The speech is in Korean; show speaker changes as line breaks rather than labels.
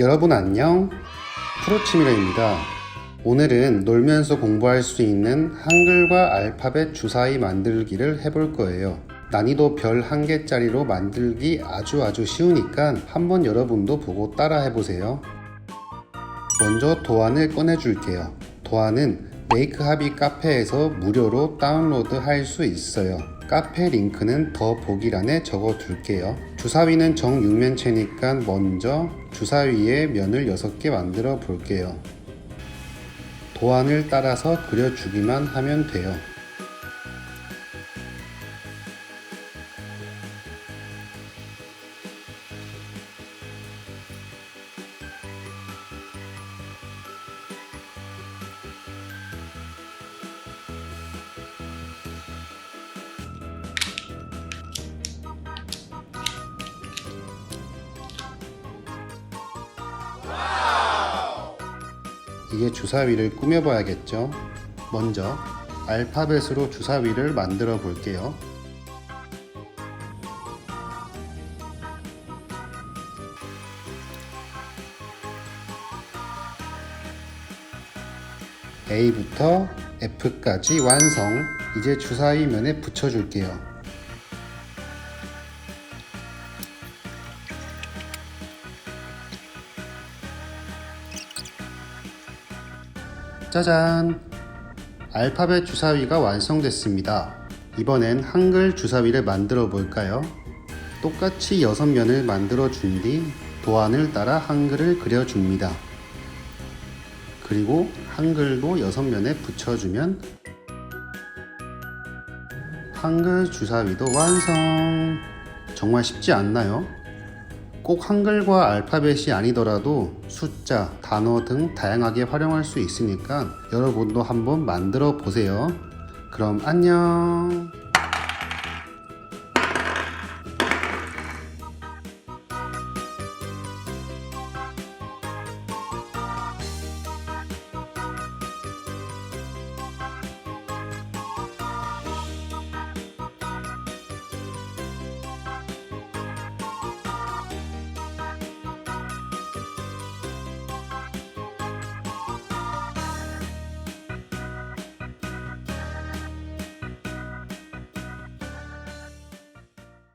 여러분 안녕. 프로치미러입니다. 오늘은 놀면서 공부할 수 있는 한글과 알파벳 주사위 만들기를 해볼 거예요. 난이도 별 한 개짜리로 만들기 아주 아주 쉬우니까 한번 여러분도 보고 따라 해보세요. 먼저 도안을 꺼내 줄게요. 도안은 메이크하비 카페에서 무료로 다운로드 할 수 있어요. 카페 링크는 더 보기란에 적어 둘게요. 주사위는 정육면체니까 먼저 주사위에 면을 6개 만들어 볼게요. 도안을 따라서 그려주기만 하면 돼요. 이게 주사위를 꾸며봐야겠죠? 먼저 알파벳으로 주사위를 만들어 볼게요. A부터 F까지 완성. 이제 주사위 면에 붙여줄게요. 짜잔! 알파벳 주사위가 완성됐습니다. 이번엔 한글 주사위를 만들어 볼까요? 똑같이 6면을 만들어 준 뒤 도안을 따라 한글을 그려줍니다. 그리고 한글도 6면에 붙여주면 한글 주사위도 완성! 정말 쉽지 않나요? 꼭 한글과 알파벳이 아니더라도 숫자, 단어 등 다양하게 활용할 수 있으니까 여러분도 한번 만들어 보세요. 그럼 안녕!